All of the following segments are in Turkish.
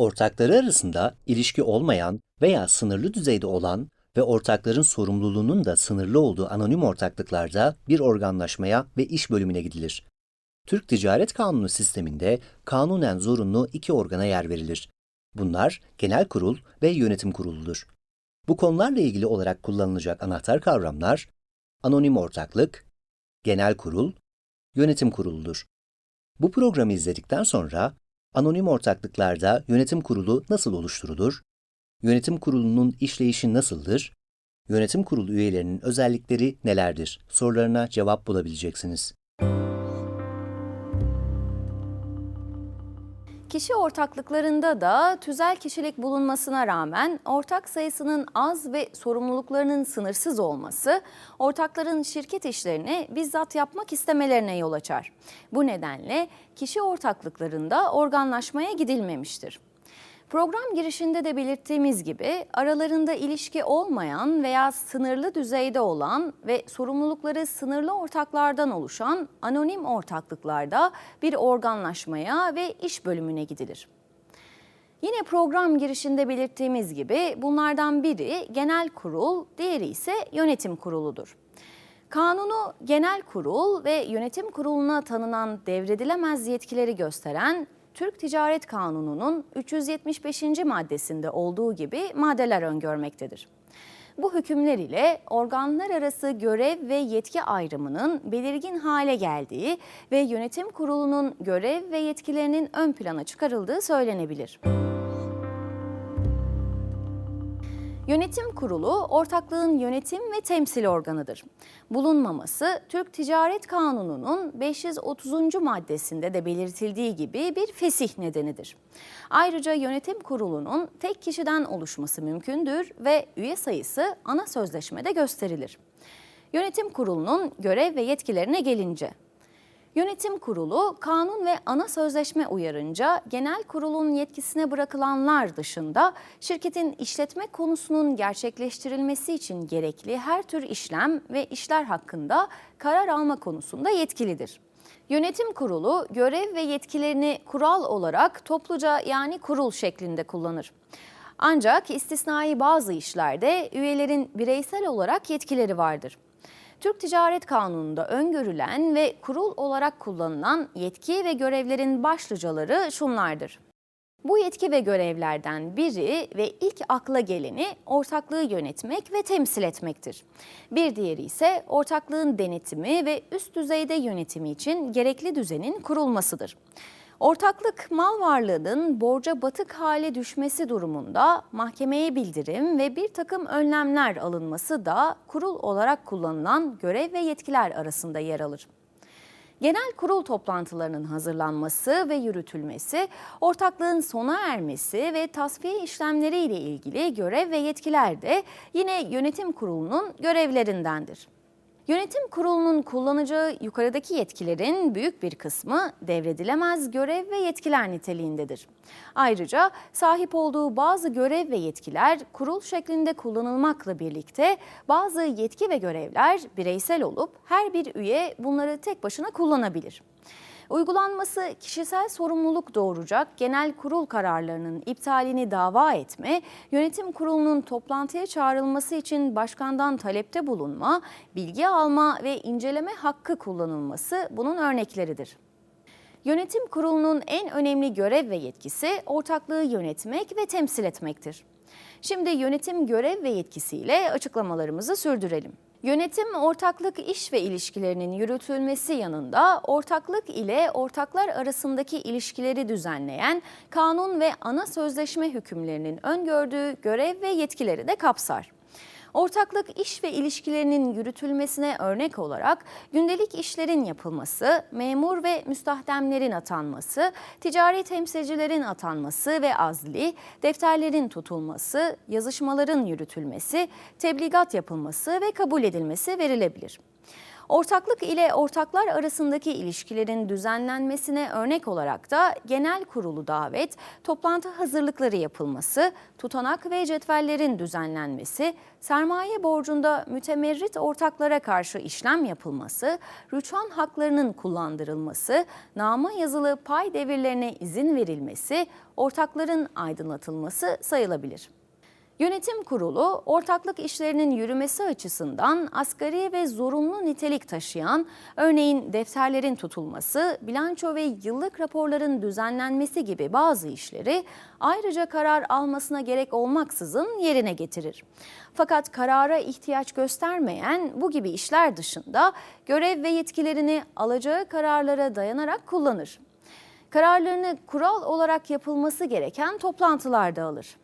Ortakları arasında ilişki olmayan veya sınırlı düzeyde olan ve ortakların sorumluluğunun da sınırlı olduğu anonim ortaklıklarda bir organlaşmaya ve iş bölümüne gidilir. Türk Ticaret Kanunu sisteminde kanunen zorunlu iki organa yer verilir. Bunlar Genel Kurul ve Yönetim Kurulu'dur. Bu konularla ilgili olarak kullanılacak anahtar kavramlar anonim ortaklık, genel kurul, yönetim kuruludur. Bu programı izledikten sonra anonim ortaklıklarda yönetim kurulu nasıl oluşturulur, yönetim kurulunun işleyişi nasıldır, yönetim kurulu üyelerinin özellikleri nelerdir? Sorularına cevap bulabileceksiniz. Kişi ortaklıklarında da tüzel kişilik bulunmasına rağmen ortak sayısının az ve sorumluluklarının sınırsız olması ortakların şirket işlerini bizzat yapmak istemelerine yol açar. Bu nedenle kişi ortaklıklarında organlaşmaya gidilmemiştir. Program girişinde de belirttiğimiz gibi aralarında ilişki olmayan veya sınırlı düzeyde olan ve sorumlulukları sınırlı ortaklardan oluşan anonim ortaklıklarda bir organlaşmaya ve iş bölümüne gidilir. Yine program girişinde belirttiğimiz gibi bunlardan biri genel kurul, diğeri ise yönetim kuruludur. Kanunu genel kurul ve yönetim kuruluna tanınan devredilemez yetkileri gösteren Türk Ticaret Kanunu'nun 375. maddesinde olduğu gibi maddeler öngörmektedir. Bu hükümler ile organlar arası görev ve yetki ayrımının belirgin hale geldiği ve yönetim kurulunun görev ve yetkilerinin ön plana çıkarıldığı söylenebilir. Yönetim Kurulu ortaklığın yönetim ve temsil organıdır. Bulunmaması Türk Ticaret Kanunu'nun 530. maddesinde de belirtildiği gibi bir fesih nedenidir. Ayrıca yönetim kurulunun tek kişiden oluşması mümkündür ve üye sayısı ana sözleşmede gösterilir. Yönetim kurulunun görev ve yetkilerine gelince Yönetim Kurulu kanun ve ana sözleşme uyarınca genel kurulun yetkisine bırakılanlar dışında şirketin işletme konusunun gerçekleştirilmesi için gerekli her tür işlem ve işler hakkında karar alma konusunda yetkilidir. Yönetim kurulu görev ve yetkilerini kural olarak topluca yani kurul şeklinde kullanır. Ancak istisnai bazı işlerde üyelerin bireysel olarak yetkileri vardır. Türk Ticaret Kanunu'nda öngörülen ve kurul olarak kullanılan yetki ve görevlerin başlıcaları şunlardır. Bu yetki ve görevlerden biri ve ilk akla geleni ortaklığı yönetmek ve temsil etmektir. Bir diğeri ise ortaklığın denetimi ve üst düzeyde yönetimi için gerekli düzenin kurulmasıdır. Ortaklık mal varlığının borca batık hale düşmesi durumunda mahkemeye bildirim ve bir takım önlemler alınması da kurul olarak kullanılan görev ve yetkiler arasında yer alır. Genel kurul toplantılarının hazırlanması ve yürütülmesi, ortaklığın sona ermesi ve tasfiye işlemleri ile ilgili görev ve yetkiler de yine yönetim kurulunun görevlerindendir. Yönetim kurulunun kullanacağı yukarıdaki yetkilerin büyük bir kısmı devredilemez görev ve yetkiler niteliğindedir. Ayrıca sahip olduğu bazı görev ve yetkiler kurul şeklinde kullanılmakla birlikte bazı yetki ve görevler bireysel olup her bir üye bunları tek başına kullanabilir. Uygulanması kişisel sorumluluk doğuracak genel kurul kararlarının iptalini dava etme, yönetim kurulunun toplantıya çağrılması için başkandan talepte bulunma, bilgi alma ve inceleme hakkı kullanılması bunun örnekleridir. Yönetim kurulunun en önemli görev ve yetkisi ortaklığı yönetmek ve temsil etmektir. Şimdi yönetim görev ve yetkisiyle açıklamalarımızı sürdürelim. Yönetim ortaklık iş ve ilişkilerinin yürütülmesi yanında ortaklık ile ortaklar arasındaki ilişkileri düzenleyen kanun ve ana sözleşme hükümlerinin öngördüğü görev ve yetkileri de kapsar. Ortaklık iş ve ilişkilerinin yürütülmesine örnek olarak gündelik işlerin yapılması, memur ve müstahdemlerin atanması, ticari temsilcilerin atanması ve azli, defterlerin tutulması, yazışmaların yürütülmesi, tebligat yapılması ve kabul edilmesi verilebilir. Ortaklık ile ortaklar arasındaki ilişkilerin düzenlenmesine örnek olarak da genel kurulu davet, toplantı hazırlıkları yapılması, tutanak ve cetvellerin düzenlenmesi, sermaye borcunda mütemerrit ortaklara karşı işlem yapılması, rüçhan haklarının kullandırılması, nama yazılı pay devirlerine izin verilmesi, ortakların aydınlatılması sayılabilir. Yönetim kurulu, ortaklık işlerinin yürümesi açısından asgari ve zorunlu nitelik taşıyan, örneğin defterlerin tutulması, bilanço ve yıllık raporların düzenlenmesi gibi bazı işleri ayrıca karar almasına gerek olmaksızın yerine getirir. Fakat karara ihtiyaç göstermeyen bu gibi işler dışında görev ve yetkilerini alacağı kararlara dayanarak kullanır. Kararlarını kural olarak yapılması gereken toplantılarda alır.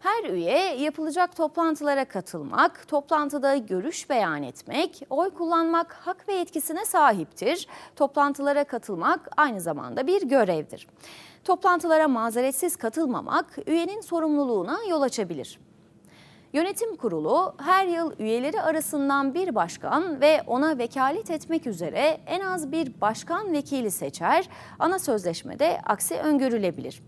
Her üye yapılacak toplantılara katılmak, toplantıda görüş beyan etmek, oy kullanmak hak ve yetkisine sahiptir. Toplantılara katılmak aynı zamanda bir görevdir. Toplantılara mazeretsiz katılmamak üyenin sorumluluğuna yol açabilir. Yönetim kurulu her yıl üyeleri arasından bir başkan ve ona vekalet etmek üzere en az bir başkan vekili seçer. Ana sözleşmede aksi öngörülebilir.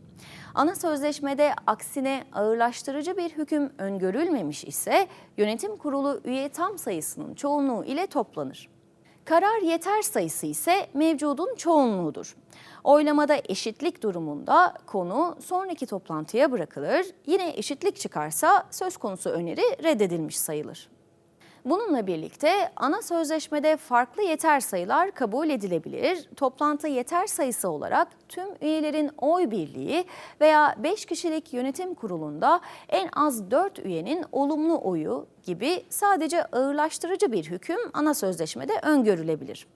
Ana sözleşmede aksine ağırlaştırıcı bir hüküm öngörülmemiş ise yönetim kurulu üye tam sayısının çoğunluğu ile toplanır. Karar yeter sayısı ise mevcudun çoğunluğudur. Oylamada eşitlik durumunda konu sonraki toplantıya bırakılır. Yine eşitlik çıkarsa söz konusu öneri reddedilmiş sayılır. Bununla birlikte ana sözleşmede farklı yeter sayılar kabul edilebilir. Toplantı yeter sayısı olarak tüm üyelerin oy birliği veya 5 kişilik yönetim kurulunda en az 4 üyenin olumlu oyu gibi sadece ağırlaştırıcı bir hüküm ana sözleşmede öngörülebilir.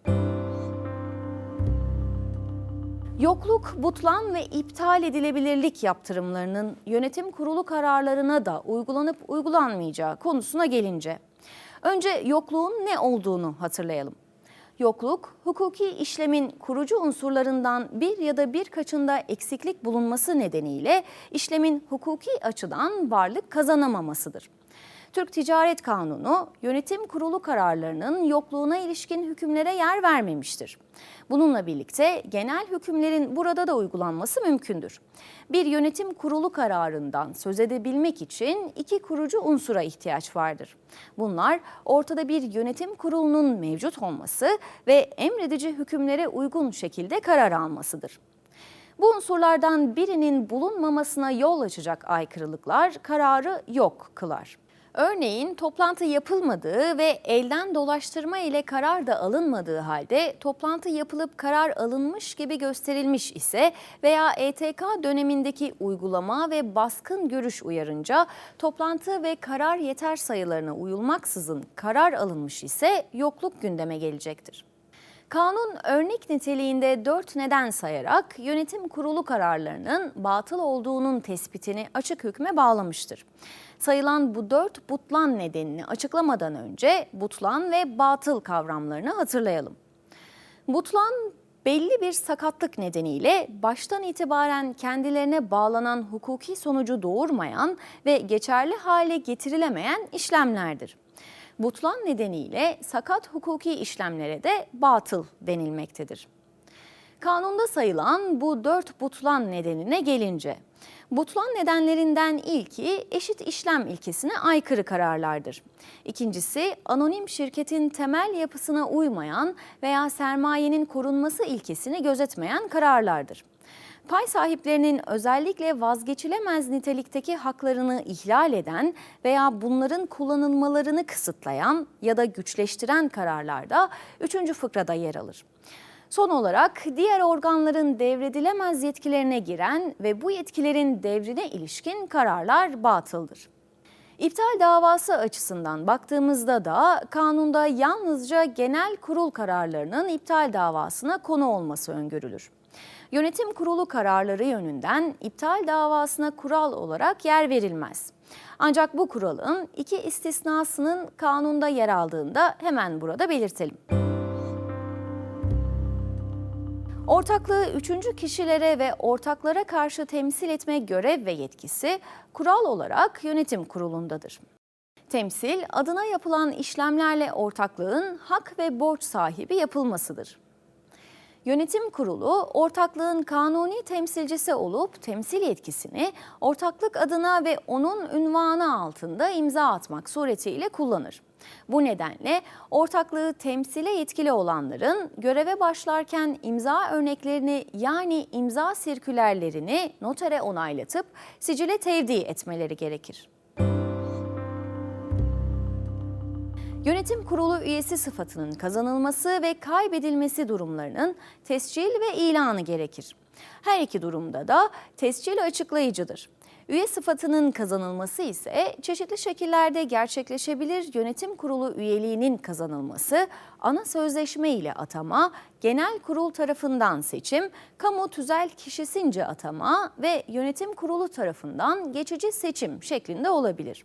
Yokluk, butlan ve iptal edilebilirlik yaptırımlarının yönetim kurulu kararlarına da uygulanıp uygulanmayacağı konusuna gelince önce yokluğun ne olduğunu hatırlayalım. Yokluk, hukuki işlemin kurucu unsurlarından bir ya da birkaçında eksiklik bulunması nedeniyle işlemin hukuki açıdan varlık kazanamamasıdır. Türk Ticaret Kanunu yönetim kurulu kararlarının yokluğuna ilişkin hükümlere yer vermemiştir. Bununla birlikte genel hükümlerin burada da uygulanması mümkündür. Bir yönetim kurulu kararından söz edebilmek için iki kurucu unsura ihtiyaç vardır. Bunlar ortada bir yönetim kurulunun mevcut olması ve emredici hükümlere uygun şekilde karar almasıdır. Bu unsurlardan birinin bulunmamasına yol açacak aykırılıklar kararı yok kılar. Örneğin toplantı yapılmadığı ve elden dolaştırma ile karar da alınmadığı halde toplantı yapılıp karar alınmış gibi gösterilmiş ise veya ETK dönemindeki uygulama ve baskın görüş uyarınca toplantı ve karar yeter sayılarına uyulmaksızın karar alınmış ise yokluk gündeme gelecektir. Kanun örnek niteliğinde dört neden sayarak yönetim kurulu kararlarının batıl olduğunun tespitini açık hükme bağlamıştır. Sayılan bu dört butlan nedenini açıklamadan önce butlan ve batıl kavramlarını hatırlayalım. Butlan belli bir sakatlık nedeniyle baştan itibaren kendilerine bağlanan hukuki sonucu doğurmayan ve geçerli hale getirilemeyen işlemlerdir. Butlan nedeniyle sakat hukuki işlemlere de batıl denilmektedir. Kanunda sayılan bu dört butlan nedenine gelince, butlan nedenlerinden ilki eşit işlem ilkesine aykırı kararlardır. İkincisi anonim şirketin temel yapısına uymayan veya sermayenin korunması ilkesini gözetmeyen kararlardır. Pay sahiplerinin özellikle vazgeçilemez nitelikteki haklarını ihlal eden veya bunların kullanılmalarını kısıtlayan ya da güçleştiren kararlarda 3. fıkrada yer alır. Son olarak diğer organların devredilemez yetkilerine giren ve bu yetkilerin devrine ilişkin kararlar batıldır. İptal davası açısından baktığımızda da kanunda yalnızca genel kurul kararlarının iptal davasına konu olması öngörülür. Yönetim kurulu kararları yönünden iptal davasına kural olarak yer verilmez. Ancak bu kuralın iki istisnasının kanunda yer aldığında hemen burada belirtelim. Ortaklığı üçüncü kişilere ve ortaklara karşı temsil etme görev ve yetkisi kural olarak yönetim kurulundadır. Temsil, adına yapılan işlemlerle ortaklığın hak ve borç sahibi yapılmasıdır. Yönetim kurulu ortaklığın kanuni temsilcisi olup temsil yetkisini ortaklık adına ve onun ünvanı altında imza atmak suretiyle kullanır. Bu nedenle ortaklığı temsile yetkili olanların göreve başlarken imza örneklerini yani imza sirkülerlerini notere onaylatıp sicile tevdi etmeleri gerekir. Yönetim kurulu üyesi sıfatının kazanılması ve kaybedilmesi durumlarının tescil ve ilanı gerekir. Her iki durumda da tescil açıklayıcıdır. Üye sıfatının kazanılması ise çeşitli şekillerde gerçekleşebilir yönetim kurulu üyeliğinin kazanılması, ana sözleşme ile atama, genel kurul tarafından seçim, kamu tüzel kişisince atama ve yönetim kurulu tarafından geçici seçim şeklinde olabilir.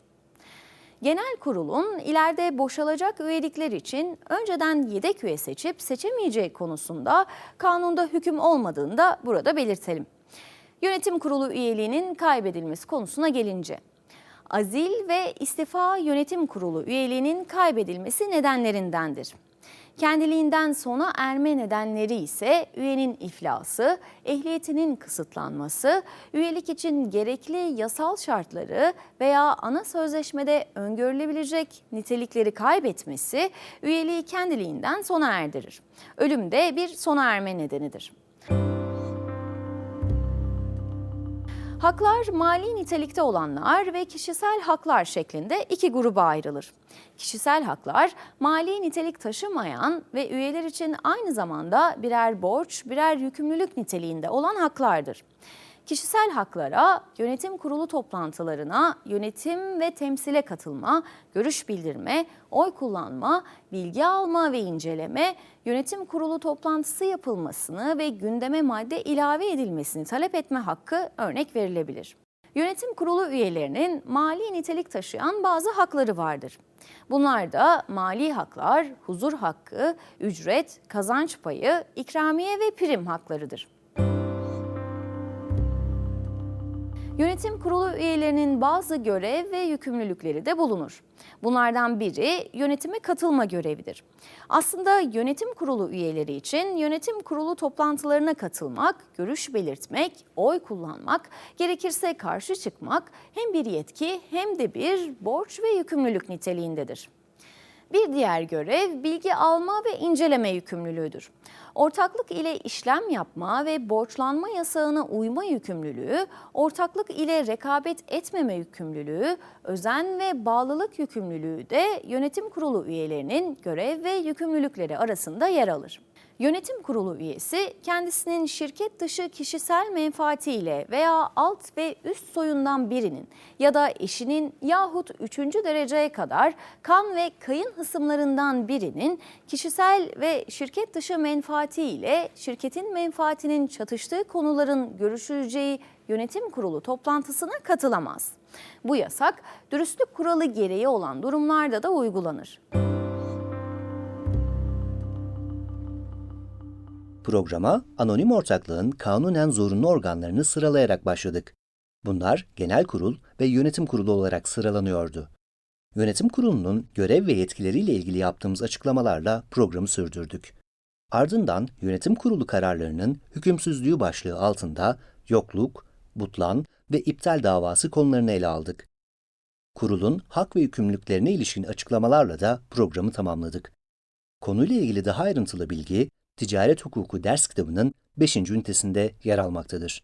Genel kurulun ileride boşalacak üyelikler için önceden yedek üye seçip seçemeyeceği konusunda kanunda hüküm olmadığını da burada belirtelim. Yönetim kurulu üyeliğinin kaybedilmesi konusuna gelince azil ve istifa yönetim kurulu üyeliğinin kaybedilmesi nedenlerindendir. Kendiliğinden sona erme nedenleri ise üyenin iflası, ehliyetinin kısıtlanması, üyelik için gerekli yasal şartları veya ana sözleşmede öngörülebilecek nitelikleri kaybetmesi üyeliği kendiliğinden sona erdirir. Ölüm de bir sona erme nedenidir. Haklar mali nitelikte olanlar ve kişisel haklar şeklinde iki gruba ayrılır. Kişisel haklar mali nitelik taşımayan ve üyeler için aynı zamanda birer borç, birer yükümlülük niteliğinde olan haklardır. Kişisel haklara yönetim kurulu toplantılarına yönetim ve temsile katılma, görüş bildirme, oy kullanma, bilgi alma ve inceleme, yönetim kurulu toplantısı yapılmasını ve gündeme madde ilave edilmesini talep etme hakkı örnek verilebilir. Yönetim kurulu üyelerinin mali nitelik taşıyan bazı hakları vardır. Bunlar da mali haklar, huzur hakkı, ücret, kazanç payı, ikramiye ve prim haklarıdır. Yönetim kurulu üyelerinin bazı görev ve yükümlülükleri de bulunur. Bunlardan biri yönetime katılma görevidir. Aslında yönetim kurulu üyeleri için yönetim kurulu toplantılarına katılmak, görüş belirtmek, oy kullanmak, gerekirse karşı çıkmak hem bir yetki hem de bir borç ve yükümlülük niteliğindedir. Bir diğer görev bilgi alma ve inceleme yükümlülüğüdür. Ortaklık ile işlem yapma ve borçlanma yasağına uyma yükümlülüğü, ortaklık ile rekabet etmeme yükümlülüğü, özen ve bağlılık yükümlülüğü de yönetim kurulu üyelerinin görev ve yükümlülükleri arasında yer alır. Yönetim kurulu üyesi kendisinin şirket dışı kişisel menfaatiyle veya alt ve üst soyundan birinin ya da eşinin yahut üçüncü dereceye kadar kan ve kayın hısımlarından birinin kişisel ve şirket dışı menfaatiyle şirketin menfaatinin çatıştığı konuların görüşüleceği yönetim kurulu toplantısına katılamaz. Bu yasak dürüstlük kuralı gereği olan durumlarda da uygulanır. Programa anonim ortaklığın kanunen zorunlu organlarını sıralayarak başladık. Bunlar genel kurul ve yönetim kurulu olarak sıralanıyordu. Yönetim kurulunun görev ve yetkileriyle ilgili yaptığımız açıklamalarla programı sürdürdük. Ardından yönetim kurulu kararlarının hükümsüzlüğü başlığı altında yokluk, butlan ve iptal davası konularını ele aldık. Kurulun hak ve yükümlülüklerine ilişkin açıklamalarla da programı tamamladık. Konuyla ilgili daha ayrıntılı bilgi Ticaret Hukuku ders kitabının 5. ünitesinde yer almaktadır.